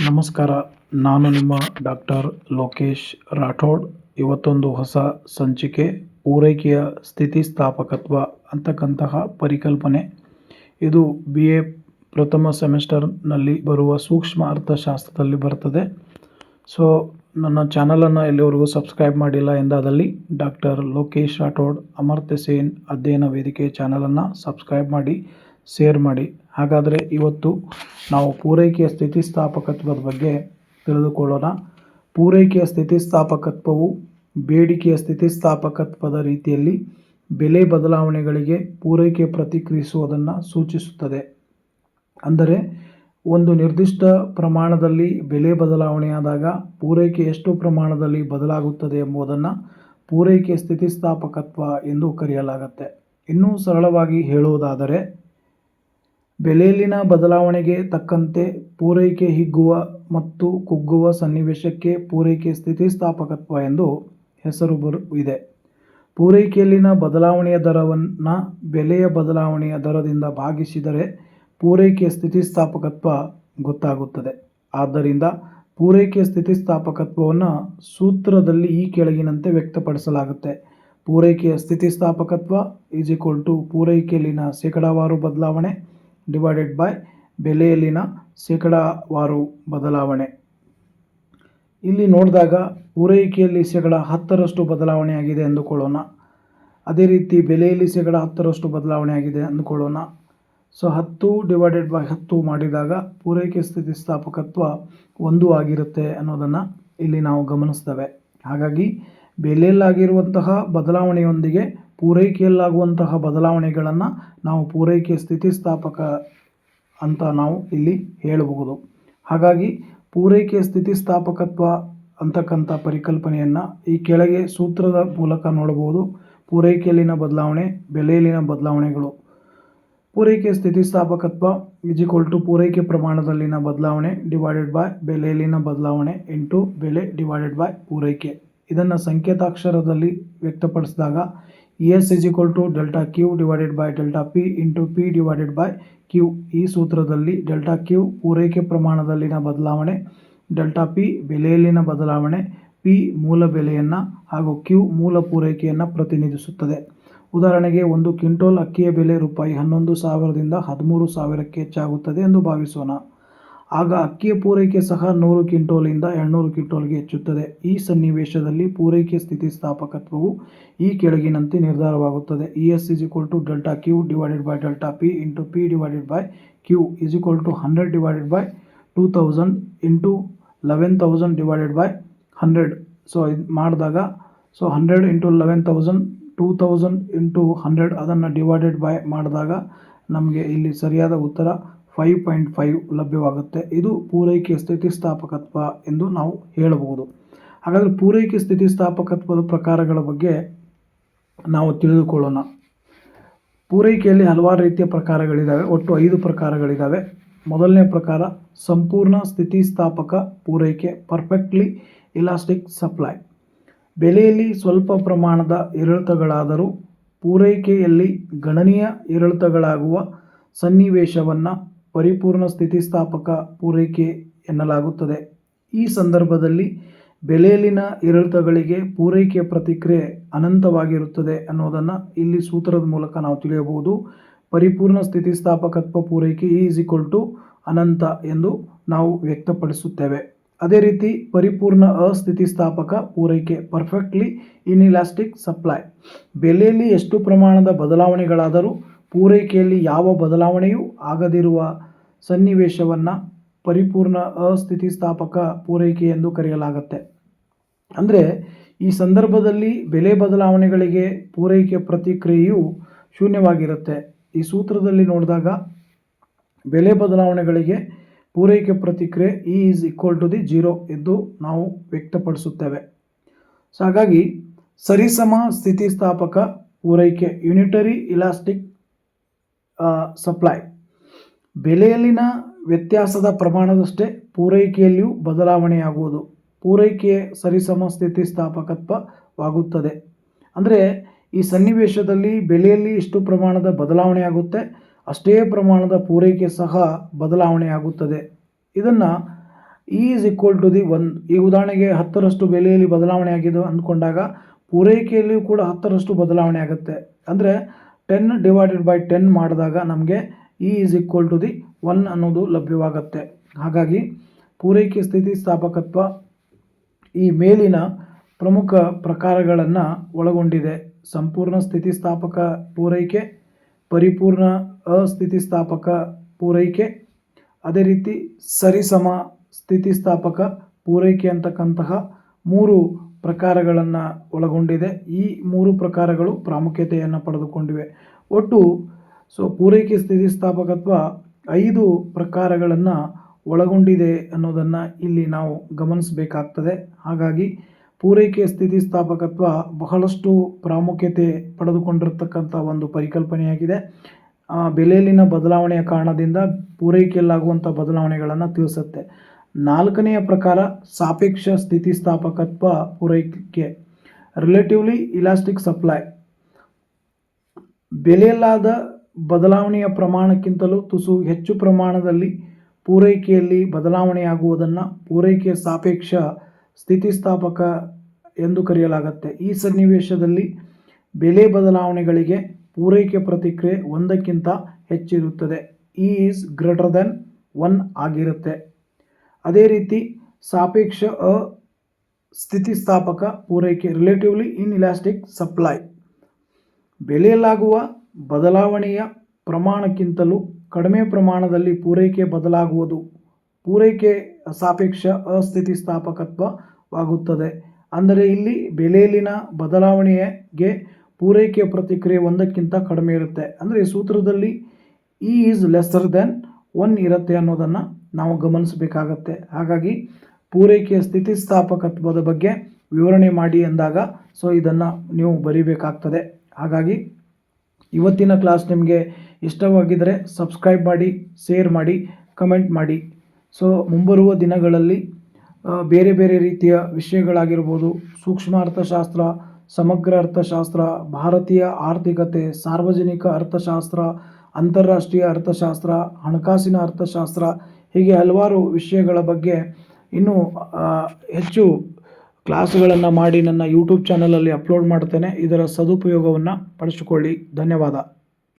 ನಮಸ್ಕಾರ. ನಾನು ನಿಮ್ಮ ಡಾಕ್ಟರ್ ಲೋಕೇಶ್ ರಾಠೋಡ್. ಇವತ್ತೊಂದು ಹೊಸ ಸಂಚಿಕೆ, ಪೂರೈಕೆಯ ಸ್ಥಿತಿಸ್ಥಾಪಕತ್ವ ಅಂತಕ್ಕಂತಹ ಪರಿಕಲ್ಪನೆ. ಇದು ಬಿ ಎ ಪ್ರಥಮ ಸೆಮಿಸ್ಟರ್ನಲ್ಲಿ ಬರುವ ಸೂಕ್ಷ್ಮ ಅರ್ಥಶಾಸ್ತ್ರದಲ್ಲಿ ಬರ್ತದೆ. ಸೊ ನನ್ನ ಚಾನಲನ್ನು ಎಲ್ಲಿವರೆಗೂ ಸಬ್ಸ್ಕ್ರೈಬ್ ಮಾಡಿಲ್ಲ ಎಂದಾದಲ್ಲಿ ಡಾಕ್ಟರ್ ಲೋಕೇಶ್ ರಾಠೋಡ್ ಅಮರ್ತ್ಯ ಸೇನ್ ಅಧ್ಯಯನ ವೇದಿಕೆ ಚಾನಲನ್ನು ಸಬ್ಸ್ಕ್ರೈಬ್ ಮಾಡಿ, ಶೇರ್ ಮಾಡಿ. ಹಾಗಾದರೆ ಇವತ್ತು ನಾವು ಪೂರೈಕೆಯ ಸ್ಥಿತಿಸ್ಥಾಪಕತ್ವದ ಬಗ್ಗೆ ತಿಳಿದುಕೊಳ್ಳೋಣ. ಪೂರೈಕೆಯ ಸ್ಥಿತಿಸ್ಥಾಪಕತ್ವವು ಬೇಡಿಕೆಯ ಸ್ಥಿತಿಸ್ಥಾಪಕತ್ವದ ರೀತಿಯಲ್ಲಿ ಬೆಲೆ ಬದಲಾವಣೆಗಳಿಗೆ ಪೂರೈಕೆ ಪ್ರತಿಕ್ರಿಯಿಸುವುದನ್ನು ಸೂಚಿಸುತ್ತದೆ. ಅಂದರೆ ಒಂದು ನಿರ್ದಿಷ್ಟ ಪ್ರಮಾಣದಲ್ಲಿ ಬೆಲೆ ಬದಲಾವಣೆಯಾದಾಗ ಪೂರೈಕೆ ಎಷ್ಟು ಪ್ರಮಾಣದಲ್ಲಿ ಬದಲಾಗುತ್ತದೆ ಎಂಬುದನ್ನು ಪೂರೈಕೆ ಸ್ಥಿತಿಸ್ಥಾಪಕತ್ವ ಎಂದು ಕರೆಯಲಾಗುತ್ತೆ. ಇನ್ನೂ ಸರಳವಾಗಿ ಹೇಳುವುದಾದರೆ ಬೆಲೆಯಲ್ಲಿನ ಬದಲಾವಣೆಗೆ ತಕ್ಕಂತೆ ಪೂರೈಕೆ ಹಿಗ್ಗುವ ಮತ್ತು ಕುಗ್ಗುವ ಸನ್ನಿವೇಶಕ್ಕೆ ಪೂರೈಕೆ ಸ್ಥಿತಿಸ್ಥಾಪಕತ್ವ ಎಂದು ಹೆಸರು ಬರು, ಇದೆ. ಪೂರೈಕೆಯಲ್ಲಿನ ಬದಲಾವಣೆಯ ದರವನ್ನು ಬೆಲೆಯ ಬದಲಾವಣೆಯ ದರದಿಂದ ಭಾಗಿಸಿದರೆ ಪೂರೈಕೆಯ ಸ್ಥಿತಿಸ್ಥಾಪಕತ್ವ ಗೊತ್ತಾಗುತ್ತದೆ. ಆದ್ದರಿಂದ ಪೂರೈಕೆಯ ಸ್ಥಿತಿಸ್ಥಾಪಕತ್ವವನ್ನು ಸೂತ್ರದಲ್ಲಿ ಈ ಕೆಳಗಿನಂತೆ ವ್ಯಕ್ತಪಡಿಸಲಾಗುತ್ತೆ. ಪೂರೈಕೆಯ ಸ್ಥಿತಿಸ್ಥಾಪಕತ್ವ ಪೂರೈಕೆಯಲ್ಲಿನ ಶೇಕಡಾವಾರು ಬದಲಾವಣೆ ಡಿವೈಡೆಡ್ ಬೈ ಬೆಲೆಯಲ್ಲಿನ ಶೇಕಡಾವಾರು ಬದಲಾವಣೆ. ಇಲ್ಲಿ ನೋಡಿದಾಗ ಪೂರೈಕೆಯಲ್ಲಿ ಶೇಕಡ ಹತ್ತರಷ್ಟು ಬದಲಾವಣೆಯಾಗಿದೆ ಅಂದುಕೊಳ್ಳೋಣ. ಅದೇ ರೀತಿ ಬೆಲೆಯಲ್ಲಿ ಶೇಕಡ ಹತ್ತರಷ್ಟು ಬದಲಾವಣೆ ಆಗಿದೆ ಅಂದುಕೊಳ್ಳೋಣ. ಸೊ ಹತ್ತು ಡಿವೈಡೆಡ್ ಬೈ ಹತ್ತು ಮಾಡಿದಾಗ ಪೂರೈಕೆ ಸ್ಥಿತಿಸ್ಥಾಪಕತ್ವ ಒಂದು ಆಗಿರುತ್ತೆ ಅನ್ನೋದನ್ನು ಇಲ್ಲಿ ನಾವು ಗಮನಿಸ್ತೇವೆ. ಹಾಗಾಗಿ ಬೆಲೆಯಲ್ಲಾಗಿರುವಂತಹ ಬದಲಾವಣೆಯೊಂದಿಗೆ ಪೂರೈಕೆಯಲ್ಲಾಗುವಂತಹ ಬದಲಾವಣೆಗಳನ್ನು ನಾವು ಪೂರೈಕೆ ಸ್ಥಿತಿಸ್ಥಾಪಕ ಅಂತ ನಾವು ಇಲ್ಲಿ ಹೇಳಬಹುದು. ಹಾಗಾಗಿ ಪೂರೈಕೆ ಸ್ಥಿತಿಸ್ಥಾಪಕತ್ವ ಅಂತಕ್ಕಂಥ ಪರಿಕಲ್ಪನೆಯನ್ನು ಈ ಕೆಳಗೆ ಸೂತ್ರದ ಮೂಲಕ ನೋಡಬಹುದು. ಪೂರೈಕೆಯಲ್ಲಿನ ಬದಲಾವಣೆ, ಬೆಲೆಯಲ್ಲಿನ ಬದಲಾವಣೆಗಳು. ಪೂರೈಕೆ ಸ್ಥಿತಿಸ್ಥಾಪಕತ್ವ ಇಸ್ ಈಕ್ವಲ್ ಟು ಪೂರೈಕೆ ಪ್ರಮಾಣದಲ್ಲಿನ ಬದಲಾವಣೆ ಡಿವೈಡೆಡ್ ಬೈ ಬೆಲೆಯಲ್ಲಿನ ಬದಲಾವಣೆ ಇಂಟು ಬೆಲೆ ಡಿವೈಡೆಡ್ ಬೈ ಪೂರೈಕೆ. ಇದನ್ನು ಸಂಕೇತಾಕ್ಷರದಲ್ಲಿ ವ್ಯಕ್ತಪಡಿಸಿದಾಗ S is equal to delta Q divided by delta P into P divided by Q. ಈ ಸೂತ್ರದಲ್ಲಿ ಡೆಲ್ಟಾ ಕ್ಯೂ ಪೂರೈಕೆ ಪ್ರಮಾಣದಲ್ಲಿನ ಬದಲಾವಣೆ, ಡೆಲ್ಟಾ ಪಿ ಬೆಲೆಯಲ್ಲಿನ ಬದಲಾವಣೆ, ಪಿ ಮೂಲ ಬೆಲೆಯನ್ನು ಹಾಗೂ ಕ್ಯೂ ಮೂಲ ಪೂರೈಕೆಯನ್ನು ಪ್ರತಿನಿಧಿಸುತ್ತದೆ. ಉದಾಹರಣೆಗೆ ಒಂದು ಕ್ವಿಂಟೋಲ್ ಅಕ್ಕಿಯ ಬೆಲೆ ರೂಪಾಯಿ ಹನ್ನೊಂದು ಸಾವಿರದಿಂದ ಹದಿಮೂರು ಸಾವಿರಕ್ಕೆ ಹೆಚ್ಚಾಗುತ್ತದೆ ಎಂದು ಭಾವಿಸೋಣ. ಆಗ ಅಕ್ಕಿಯ ಪೂರೈಕೆ ಸಹ ನೂರು ಕ್ವಿಂಟೋಲಿಂದ ಎರಡುನೂರು ಕ್ವಿಂಟೋಲ್ಗೆ ಹೆಚ್ಚುತ್ತದೆ. ಈ ಸನ್ನಿವೇಶದಲ್ಲಿ ಪೂರೈಕೆ ಸ್ಥಿತಿಸ್ಥಾಪಕತ್ವವು ಈ ಕೆಳಗಿನಂತೆ ನಿರ್ಧಾರವಾಗುತ್ತದೆ. E S is equal to delta Q divided by delta P into P divided by Q is equal to hundred divided by two thousand into eleven thousand divided by hundred so ಇದು ಮಾಡಿದಾಗ so hundred into eleven thousand two thousand into hundred ಅದನ್ನು divided by ಮಾಡಿದಾಗ ನಮಗೆ ಇಲ್ಲಿ ಸರಿಯಾದ ಉತ್ತರ five point five ಲಭ್ಯವಾಗುತ್ತೆ. ಇದು ಪೂರೈಕೆ ಸ್ಥಿತಿಸ್ಥಾಪಕತ್ವ ಎಂದು ನಾವು ಹೇಳಬಹುದು. ಹಾಗಾದರೆ ಪೂರೈಕೆ ಸ್ಥಿತಿಸ್ಥಾಪಕತ್ವದ ಪ್ರಕಾರಗಳ ಬಗ್ಗೆ ನಾವು ತಿಳಿದುಕೊಳ್ಳೋಣ. ಪೂರೈಕೆಯಲ್ಲಿ ಹಲವಾರು ರೀತಿಯ ಪ್ರಕಾರಗಳಿದ್ದಾವೆ ಒಟ್ಟು ಐದು ಪ್ರಕಾರಗಳಿದ್ದಾವೆ ಮೊದಲನೇ ಪ್ರಕಾರ, ಸಂಪೂರ್ಣ ಸ್ಥಿತಿಸ್ಥಾಪಕ ಪೂರೈಕೆ, ಪರ್ಫೆಕ್ಟ್ಲಿ ಇಲಾಸ್ಟಿಕ್ ಸಪ್ಲೈ. ಬೆಲೆಯಲ್ಲಿ ಸ್ವಲ್ಪ ಪ್ರಮಾಣದ ಏರಿಳಿತಗಳಾದರೂ ಪೂರೈಕೆಯಲ್ಲಿ ಗಣನೀಯ ಏರಿಳಿತಗಳಾಗುವ ಸನ್ನಿವೇಶವನ್ನು ಪರಿಪೂರ್ಣ ಸ್ಥಿತಿಸ್ಥಾಪಕ ಪೂರೈಕೆ ಎನ್ನಲಾಗುತ್ತದೆ. ಈ ಸಂದರ್ಭದಲ್ಲಿ ಬೆಲೆಯಲ್ಲಿನ ಏರಿಳಿತಗಳಿಗೆ ಪೂರೈಕೆಯ ಪ್ರತಿಕ್ರಿಯೆ ಅನಂತವಾಗಿರುತ್ತದೆ ಅನ್ನೋದನ್ನು ಇಲ್ಲಿ ಸೂತ್ರದ ಮೂಲಕ ನಾವು ತಿಳಿಯಬಹುದು. ಪರಿಪೂರ್ಣ ಸ್ಥಿತಿಸ್ಥಾಪಕತ್ವ ಪೂರೈಕೆ ಈಸ್ ಈಕ್ವಲ್ ಟು ಅನಂತ ಎಂದು ನಾವು ವ್ಯಕ್ತಪಡಿಸುತ್ತೇವೆ. ಅದೇ ರೀತಿ ಪರಿಪೂರ್ಣ ಅಸ್ಥಿತಿಸ್ಥಾಪಕ ಪೂರೈಕೆ ಪರ್ಫೆಕ್ಟ್ಲಿ ಇನ್ಇಲಾಸ್ಟಿಕ್ ಸಪ್ಲೈ ಬೆಲೆಯಲ್ಲಿ ಎಷ್ಟು ಪ್ರಮಾಣದ ಬದಲಾವಣೆಗಳಾದರೂ ಪೂರೈಕೆಯಲ್ಲಿ ಯಾವ ಬದಲಾವಣೆಯೂ ಆಗದಿರುವ ಸನ್ನಿವೇಶವನ್ನು ಪರಿಪೂರ್ಣ ಅಸ್ಥಿತಿಸ್ಥಾಪಕ ಪೂರೈಕೆ ಎಂದು ಕರೆಯಲಾಗುತ್ತೆ. ಅಂದರೆ ಈ ಸಂದರ್ಭದಲ್ಲಿ ಬೆಲೆ ಬದಲಾವಣೆಗಳಿಗೆ ಪೂರೈಕೆ ಪ್ರತಿಕ್ರಿಯೆಯು ಶೂನ್ಯವಾಗಿರುತ್ತೆ. ಈ ಸೂತ್ರದಲ್ಲಿ ನೋಡಿದಾಗ ಬೆಲೆ ಬದಲಾವಣೆಗಳಿಗೆ ಪೂರೈಕೆ ಪ್ರತಿಕ್ರಿಯೆ E is equal to the zero ಎಂದು ನಾವು ವ್ಯಕ್ತಪಡಿಸುತ್ತೇವೆ. ಸೊ ಹಾಗಾಗಿ ಸರಿಸಮ ಸ್ಥಿತಿಸ್ಥಾಪಕ ಪೂರೈಕೆ ಯುನಿಟರಿ ಇಲಾಸ್ಟಿಕ್ ಸಪ್ಲೈ ಬೆಲೆಯಲ್ಲಿನ ವ್ಯತ್ಯಾಸದ ಪ್ರಮಾಣದಷ್ಟೇ ಪೂರೈಕೆಯಲ್ಲಿಯೂ ಬದಲಾವಣೆಯಾಗುವುದು. ಪೂರೈಕೆಯ ಸರಿಸಮ ಸ್ಥಿತಿಸ್ಥಾಪಕತ್ವವಾಗುತ್ತದೆ. ಅಂದರೆ ಈ ಸನ್ನಿವೇಶದಲ್ಲಿ ಬೆಲೆಯಲ್ಲಿ ಎಷ್ಟು ಪ್ರಮಾಣದ ಬದಲಾವಣೆ ಆಗುತ್ತೆ ಅಷ್ಟೇ ಪ್ರಮಾಣದ ಪೂರೈಕೆ ಸಹ ಬದಲಾವಣೆಯಾಗುತ್ತದೆ. ಇದನ್ನು is equal to the one ಈ ಉದಾಹರಣೆಗೆ ಹತ್ತರಷ್ಟು ಬೆಲೆಯಲ್ಲಿ ಬದಲಾವಣೆ ಆಗಿದೆ ಅಂದ್ಕೊಂಡಾಗ ಪೂರೈಕೆಯಲ್ಲಿಯೂ ಕೂಡ ಹತ್ತರಷ್ಟು ಬದಲಾವಣೆ ಆಗುತ್ತೆ ಅಂದರೆ ಟೆನ್ ಡಿವೈಡೆಡ್ ಬೈ ಟೆನ್ ಮಾಡಿದಾಗ ನಮಗೆ E is equal to the one ಅನ್ನೋದು ಲಭ್ಯವಾಗುತ್ತೆ. ಹಾಗಾಗಿ ಪೂರೈಕೆ ಸ್ಥಿತಿಸ್ಥಾಪಕತ್ವ ಈ ಮೇಲಿನ ಪ್ರಮುಖ ಪ್ರಕಾರಗಳನ್ನು ಒಳಗೊಂಡಿದೆ. ಸಂಪೂರ್ಣ ಸ್ಥಿತಿಸ್ಥಾಪಕ ಪೂರೈಕೆ, ಪರಿಪೂರ್ಣ ಅಸ್ಥಿತಿಸ್ಥಾಪಕ ಪೂರೈಕೆ, ಅದೇ ರೀತಿ ಸರಿಸಮ ಸ್ಥಿತಿಸ್ಥಾಪಕ ಪೂರೈಕೆ ಅಂತಕ್ಕಂತಹ ಮೂರು ಪ್ರಕಾರಗಳನ್ನು ಒಳಗೊಂಡಿದೆ. ಈ ಮೂರು ಪ್ರಕಾರಗಳು ಪ್ರಾಮುಖ್ಯತೆಯನ್ನು ಪಡೆದುಕೊಂಡಿವೆ. ಒಟ್ಟು ಸೊ ಪೂರೈಕೆ ಸ್ಥಿತಿಸ್ಥಾಪಕತ್ವ ಐದು ಪ್ರಕಾರಗಳನ್ನು ಒಳಗೊಂಡಿದೆ ಅನ್ನೋದನ್ನು ಇಲ್ಲಿ ನಾವು ಗಮನಿಸಬೇಕಾಗ್ತದೆ. ಹಾಗಾಗಿ ಪೂರೈಕೆ ಸ್ಥಿತಿಸ್ಥಾಪಕತ್ವ ಬಹಳಷ್ಟು ಪ್ರಾಮುಖ್ಯತೆ ಪಡೆದುಕೊಂಡಿರತಕ್ಕಂಥ ಒಂದು ಪರಿಕಲ್ಪನೆಯಾಗಿದೆ. ಬೆಲೆಯಲ್ಲಿನ ಬದಲಾವಣೆಯ ಕಾರಣದಿಂದ ಪೂರೈಕೆಯಲ್ಲಾಗುವಂಥ ಬದಲಾವಣೆಗಳನ್ನು ತಿಳಿಸುತ್ತೆ. ನಾಲ್ಕನೆಯ ಪ್ರಕಾರ ಸಾಪೇಕ್ಷ ಸ್ಥಿತಿಸ್ಥಾಪಕತ್ವ ಪೂರೈಕೆ. ರಿಲೇಟಿವ್ಲಿ ಇಲಾಸ್ಟಿಕ್ ಸಪ್ಲೈ ಬೆಲೆಯಲ್ಲಾದ ಬದಲಾವಣೆಯ ಪ್ರಮಾಣಕ್ಕಿಂತಲೂ ತುಸು ಹೆಚ್ಚು ಪ್ರಮಾಣದಲ್ಲಿ ಪೂರೈಕೆಯಲ್ಲಿ ಬದಲಾವಣೆಯಾಗುವುದನ್ನು ಪೂರೈಕೆ ಸಾಪೇಕ್ಷ ಸ್ಥಿತಿಸ್ಥಾಪಕ ಎಂದು ಕರೆಯಲಾಗುತ್ತೆ. ಈ ಸನ್ನಿವೇಶದಲ್ಲಿ ಬೆಲೆ ಬದಲಾವಣೆಗಳಿಗೆ ಪೂರೈಕೆ ಪ್ರತಿಕ್ರಿಯೆ ಒಂದಕ್ಕಿಂತ ಹೆಚ್ಚಿರುತ್ತದೆ. ಈ ಈಸ್ ಗ್ರೇಟರ್ ದೆನ್ ಒನ್ ಆಗಿರುತ್ತೆ. ಅದೇ ರೀತಿ ಸಾಪೇಕ್ಷ ಅ ಸ್ಥಿತಿಸ್ಥಾಪಕ ಪೂರೈಕೆ ರಿಲೇಟಿವ್ಲಿ ಇನ್ ಇಲಾಸ್ಟಿಕ್ ಸಪ್ಲೈ ಬೆಲೆಯಲ್ಲಾಗುವ ಬದಲಾವಣೆಯ ಪ್ರಮಾಣಕ್ಕಿಂತಲೂ ಕಡಿಮೆ ಪ್ರಮಾಣದಲ್ಲಿ ಪೂರೈಕೆ ಬದಲಾಗುವುದು. ಪೂರೈಕೆ ಸಾಪೇಕ್ಷ ಅಸ್ಥಿತಿಸ್ಥಾಪಕತ್ವವಾಗುತ್ತದೆ. ಅಂದರೆ ಇಲ್ಲಿ ಬೆಲೆಯಲ್ಲಿನ ಬದಲಾವಣೆಗೆ ಪೂರೈಕೆ ಪ್ರತಿಕ್ರಿಯೆ ಒಂದಕ್ಕಿಂತ ಕಡಿಮೆ ಇರುತ್ತೆ. ಅಂದರೆ ಸೂತ್ರದಲ್ಲಿ E is lesser than one ಇರುತ್ತೆ ಅನ್ನೋದನ್ನು ನಾವು ಗಮನಿಸಬೇಕಾಗತ್ತೆ. ಹಾಗಾಗಿ ಪೂರೈಕೆಯ ಸ್ಥಿತಿಸ್ಥಾಪಕತ್ವದ ಬಗ್ಗೆ ವಿವರಣೆ ಮಾಡಿ ಎಂದಾಗ ಸೊ ಇದನ್ನು ನೀವು ಬರಿಬೇಕಾಗ್ತದೆ. ಹಾಗಾಗಿ ಇವತ್ತಿನ ಕ್ಲಾಸ್ ನಿಮಗೆ ಇಷ್ಟವಾಗಿದ್ದರೆ ಸಬ್ಸ್ಕ್ರೈಬ್ ಮಾಡಿ, ಶೇರ್ ಮಾಡಿ, ಕಮೆಂಟ್ ಮಾಡಿ. ಸೊ ಮುಂಬರುವ ದಿನಗಳಲ್ಲಿ ಬೇರೆ ಬೇರೆ ರೀತಿಯ ವಿಷಯಗಳಾಗಿರ್ಬೋದು, ಸೂಕ್ಷ್ಮ ಅರ್ಥಶಾಸ್ತ್ರ, ಸಮಗ್ರ ಅರ್ಥಶಾಸ್ತ್ರ, ಭಾರತೀಯ ಆರ್ಥಿಕತೆ, ಸಾರ್ವಜನಿಕ ಅರ್ಥಶಾಸ್ತ್ರ, ಅಂತಾರಾಷ್ಟ್ರೀಯ ಅರ್ಥಶಾಸ್ತ್ರ, ಹಣಕಾಸಿನ ಅರ್ಥಶಾಸ್ತ್ರ ಹೀಗೆ ಹಲವಾರು ವಿಷಯಗಳ ಬಗ್ಗೆ ಇನ್ನೂ ಹೆಚ್ಚು ಕ್ಲಾಸ್ಗಳನ್ನು ಮಾಡಿ ನನ್ನ ಯೂಟ್ಯೂಬ್ ಚಾನಲಲ್ಲಿ ಅಪ್ಲೋಡ್ ಮಾಡ್ತೇನೆ. ಇದರ ಸದುಪಯೋಗವನ್ನು ಪಡಿಸಿಕೊಳ್ಳಿ. ಧನ್ಯವಾದ.